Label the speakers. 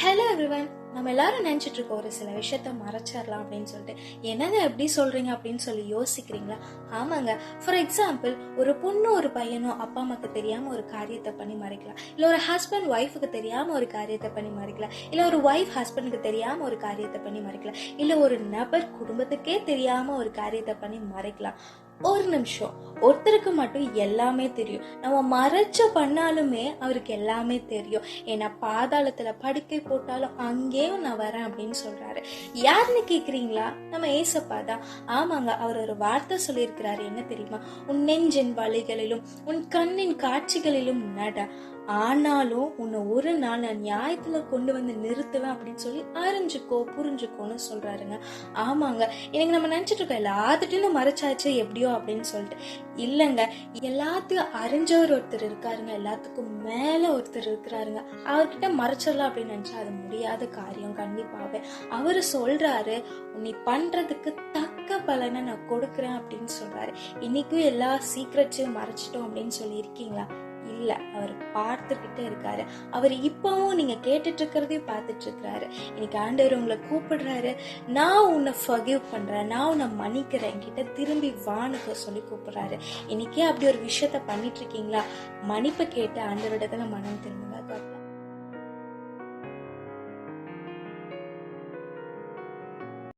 Speaker 1: Hello everyone நம்ம எல்லாரும் நினச்சிட்டு இருக்கோம் ஒரு சில விஷயத்த மறைச்சிடலாம் அப்படின்னு சொல்லிட்டு. என்னங்க எப்படி சொல்கிறீங்க அப்படின்னு சொல்லி யோசிக்கிறீங்களா? ஆமாங்க. ஃபார் எக்ஸாம்பிள் ஒரு பொண்ணு ஒரு பையனும் அப்பா அம்மாக்கு தெரியாமல் ஒரு காரியத்தை பண்ணி மறைக்கலாம். இல்லை ஒரு ஹஸ்பண்ட் ஒய்ஃபுக்கு தெரியாமல் ஒரு காரியத்தை பண்ணி மறைக்கலாம். இல்லை ஒரு ஒய்ஃப் ஹஸ்பண்டுக்கு தெரியாமல் ஒரு காரியத்தை பண்ணி மறைக்கலாம். இல்லை ஒரு நபர் குடும்பத்துக்கே தெரியாமல் ஒரு காரியத்தை பண்ணி மறைக்கலாம். ஒரு நிமிஷம். ஒருத்தருக்கு மட்டும் எல்லாமே தெரியும். நம்ம மறைச்ச பண்ணாலுமே அவருக்கு எல்லாமே தெரியும். ஏன்னா பாதாளத்துல படுக்கை போட்டாலும் அங்கேயும் நான் வரேன் அப்படின்னு சொல்றாரு. யாருன்னு கேக்குறீங்களா? நம்ம ஏசப்பா தான். ஆமாங்க அவர் ஒரு வார்த்தை சொல்லியிருக்கிறாரு. என்ன தெரியுமா? உன் நெஞ்சின் வழிகளிலும் உன் கண்ணின் காட்சிகளிலும் நட. ஆனாலும் உன்னை ஒரு நாள் நான் நியாயத்துல கொண்டு வந்து நிறுத்துவேன் அப்படின்னு சொல்லி அறிஞ்சுக்கோ புரிஞ்சுக்கோன்னு சொல்றாருங்க. ஆமாங்க. எனக்கு நம்ம நினைச்சிட்டு இருக்கோம் எல்லாத்துட்டும் மறைச்சாச்சு எப்படியோ? அப்படின்னு சொல்லிட்டு. இல்லைங்க. எல்லாத்தையும் அறிஞ்சவர் ஒருத்தர் இருக்காருங்க. எல்லாத்துக்கும் மேல ஒருத்தர் இருக்கிறாருங்க. அவர்கிட்ட மறைச்சிடலாம் அப்படின்னு நினைச்சா அது முடியாத காரியம். கண்டிப்பாவே அவரு சொல்றாரு நீ பண்றதுக்கு தக்க பலனை நான் கொடுக்குறேன் அப்படின்னு சொல்றாரு. இன்னைக்கும் எல்லா சீக்ரெட்ஸையும் மறைச்சிட்டோம் அப்படின்னு சொல்லி இருக்கீங்களா இல்ல அவர் பார்த்துக்கிட்டே இருக்காரு. அவர் இப்பவும் நீங்க கேட்டுட்டு இருக்கிறதையும் பார்த்துட்டு இருக்கிறாரு. இன்னைக்கு ஆண்டவர் உங்களை கூப்பிடுறாரு. நான் உன்னை ஃபகிவ் பண்றேன். நான் உன்னை மன்னிக்கிறேன். என்கிட்ட திரும்பி வானுக்கு சொல்லி கூப்பிடுறாரு. இன்னைக்கே அப்படி ஒரு விஷயத்த பண்ணிட்டு இருக்கீங்களா? மன்னிப்பு கேட்டு ஆண்டவரிடத்துல மனம் திரும்ப